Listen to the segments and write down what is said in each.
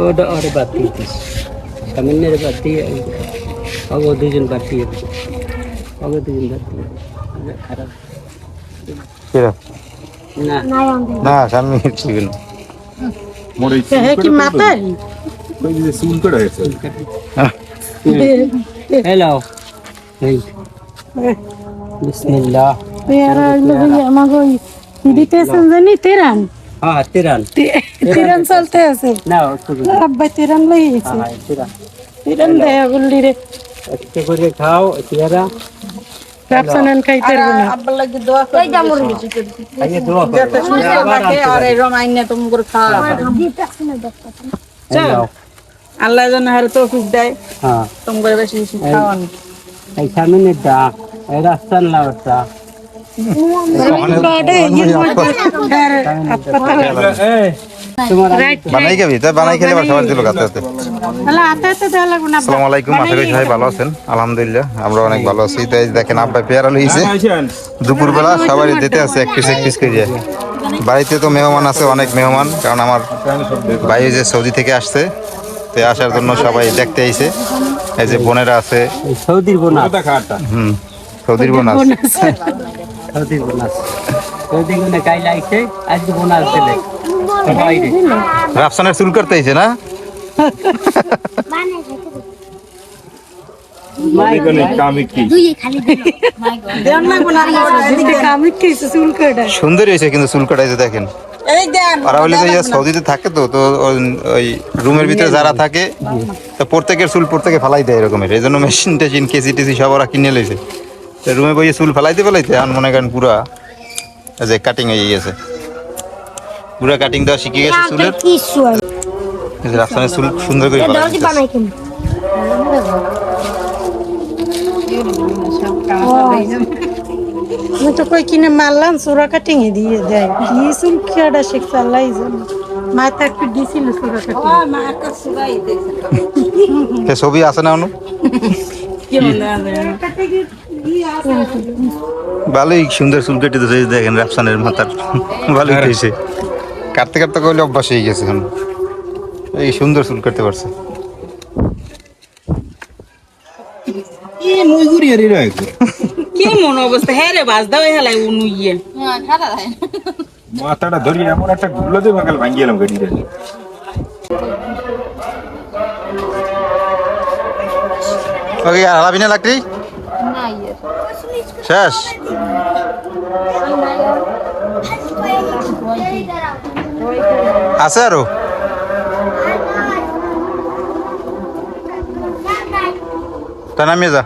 ওটা ওটা বাদ দিয়ে দিস সামান্যের বাদ দিয়ে অগ দুজন বাদ দিয়ে দিস অগ দুজন বাদ দিয়ে দিস। খারাপ কিরা? না না সামনে ঠিক না কি মাতারি হ্যালো এই বিসমিল্লাহ পেয়ারা আমাকে দিতেছেন জানি তেরান হ্যাঁ তিরান তেরান চলতে আছে না করে। আব্বা তেরান লই হ্যাঁ তিরান তেরান দেয়া বললি রে একটু করে খাও তিরারা রাপসানান খাইতে পারব না আব্বার লাগি দোয়া করে খাইয়ে দোয়া করো আবার আনতে আর এই রমাইন না তুমি করে খাওয়া হ্যালো আল্লাহ যেন হারে তৌফিক দেয়। হ্যাঁ। বেশি বেশি খাওয়ান। এই সামনে দা এই রাস্তার লাউটা। বানাই খাবি? তাই বানাই খেলে সবার দিল হাতে হাতে হাতে দেওয়া লাগবে না আসসালামু আলাইকুম আশা করি সবাই ভালো আছেন। আলহামদুলিল্লাহ আমরা অনেক ভালো আছি। তাই দেখেন আব্বা পেয়ারা লইছে দুপুরবেলা সবাই দিতে আছে এক পিস এক পিস করে বাড়িতে তো মেহমান আছে অনেক মেহমান কারণ আমার ভাই যে সৌদি থেকে আসছে। তো আসার জন্য সবাই দেখতে আইছে। এই যে বোনেরা আছে। সৌদির বোনাস হুম সৌদির বোন আছে। সৌদির বোনাস সৌদি গুনে কাই লাগছে আজ দিলে সবাই রাফসানের চুল করতে আইছে না? সুন্দর হয়েছে কিন্তু চুল কাটাইছে দেখেন। ওরা হলে তো সৌদিতে থাকে তো তো ওই- রুমের ভিতরে যারা থাকে তো প্রত্যেকের চুল প্রত্যেকে ফালাই দেয় এরকমের। এই জন্য মেশিন টেশিন কেসি টেসি সব ওরা কিনে লইছে। তো রুমে বইয়ে চুল ফালাইতে ফালাইতে এখন মনে করেন পুরা যে কাটিং হয়ে গেছে। পুরা কাটিং দেওয়া শিখে গেছে চুলের। এই যে রাফসানের চুল সুন্দর করে ফালাইছে আমি তো কই কিনে মারলাম চোরা কাটিং দিয়ে দেয়। কি চুল খেয়াটা শিখছে আল্লাহ মাথা একটু দিছিল চোরা কাটিং মা একটা ছবি আছে না অনু ভালোই সুন্দর চুল কেটে দিয়েছে দেখেন রাফসানের মাথার ভালোই হয়েছে কাটতে কাটতে কইলে অভ্যাস হয়ে গেছে এখন। এই সুন্দর চুল কাটতে পারছে। কি মন অবস্থা? হ্যাঁ রে বাজ দাও হেলাই উনু ইয়ে। মাথাটা ধরি এমন একটা গুলো দিয়ে বাঙাল ভাঙিয়ে এলাম গাড়িতে ওকে আর না লাকড়ি? শেষ? আছে আরও? তা নামিয়ে যা।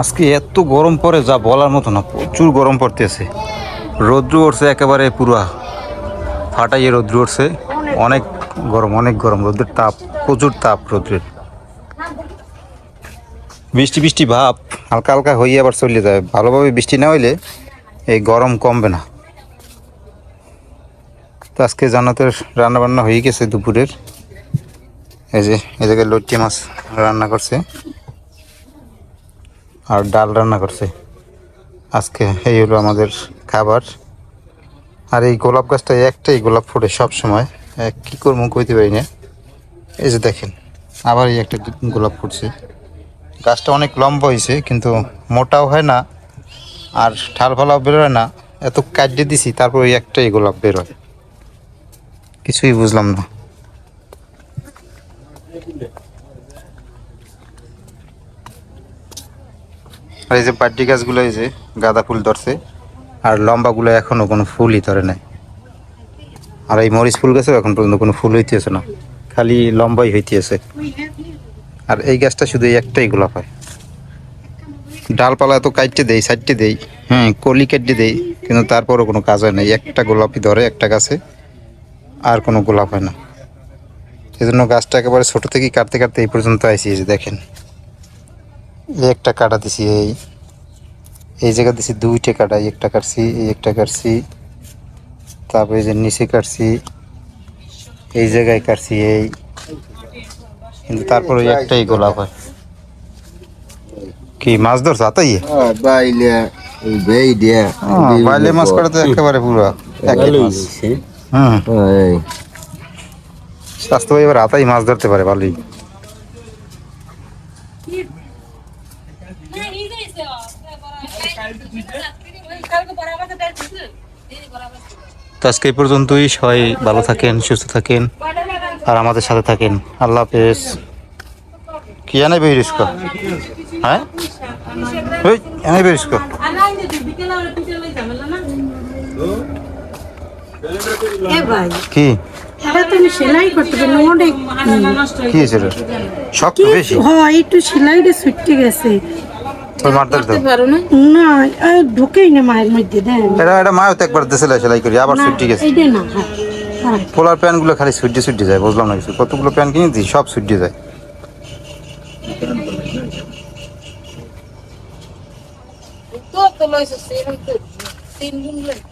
আজকে এত গরম পড়ে যা বলার মতো না, প্রচুর গরম পড়তেছে। রৌদ্র উঠছে একেবারে পুরা, ফাটাইয়ে রৌদ্র উঠছে। অনেক গরম অনেক গরম, রৌদ্রের তাপ, প্রচুর তাপ রৌদ্রের। বৃষ্টি বৃষ্টি ভাব, হালকা হালকা হয়ে আবার চলে যায়। ভালোভাবে বৃষ্টি না হইলে এই গরম কমবে না। তো আজকে জান্নাতের রান্নাবান্না হয়ে গেছে দুপুরের। এই যে, এই জায়গায় লটকি মাছ রান্না করছে। আর ডাল রান্না করছে। আজকে এই হলো আমাদের খাবার। আর এই গোলাপ গাছটা একটাই গোলাপ ফোটে সব সময় কী করব কইতে পারি না। এই যে দেখেন আবার এই একটা গোলাপ ফুটছে। গাছটা অনেক লম্বা হয়েছে কিন্তু মোটাও হয় না। আর ঠাল ফালাও বেরোয় না। এত কাটিয়ে দিছি, তারপর ওই একটাই গোলাপ বেরোয় কিছুই বুঝলাম না। আর এই যে বাড্ডি গাছগুলো, এই যে গাঁদা ফুল ধরছে, আর লম্বাগুলো এখনও কোনো ফুলই ধরে নাই। আর এই মরিচ ফুল গাছেও এখন পর্যন্ত কোনো ফুল হইতেছে না, খালি লম্বাই হইতেছে। আর এই গাছটা শুধু এই একটাই গোলাপ হয়। ডালপালা তো কাটতে দেই সাইডতে দেই হ্যাঁ কলি কাটতে দেই, কিন্তু তারপরও কোনো কাজ হয় না। একটা গোলাপই ধরে একটা গাছে। আর কোনো গোলাপ হয় না। এই জন্য গাছটা একেবারে ছোট থেকেই কাটতে কাটতে এই পর্যন্ত আইসি এই যে দেখেন। এই একটা কাটা দিছি এই। এই জায়গা দিছি দুইটা কাটা এই একটা কাটছি এই একটা কাটছি। তারপরে এই যে নিচে কাটছি এই জায়গায় কাটছি এই। কিন্তু তারপরে ওই একটাই গোলাপ হয়। কি মাছ ধরছো আতাই? বাইলে বেই দিয়া বাইলে মাছ কাটা তো একেবারে পুরো একই ভালোই মাছ। হয়েছে। হুম এই। স্বাস্থ্য এবার আতাই মাছ ধরতে পারে ভালোই তো আজকে এই পর্যন্তই সবাই ভালো থাকেন সুস্থ থাকেন আর আমাদের সাথে থাকেন। আল্লাহ হাফেজ। কি জানাই বেরিস হ্যাঁ? ওই এনে বেরিস এ ভাই কি? এটা তুমি সেলাই করতে পারো অনেক কি হয়েছে শক্ত বেশি? হয় একটু সেলাইটা ছুটতে গেছে। ওই মারতে দাও। পারো না? না ঢুকেই না মায়ের মধ্যে দেন এটা তো একবার দেশে সেলাই করি আবার গেছে। না হ্যাঁ হ্যাঁ। পোলার খালি যায় বুঝলাম না কিছু। কতগুলো প্যান্ট কিনেছি সব সুটি যায়। তো তো লইছে তিন গুণ লইছে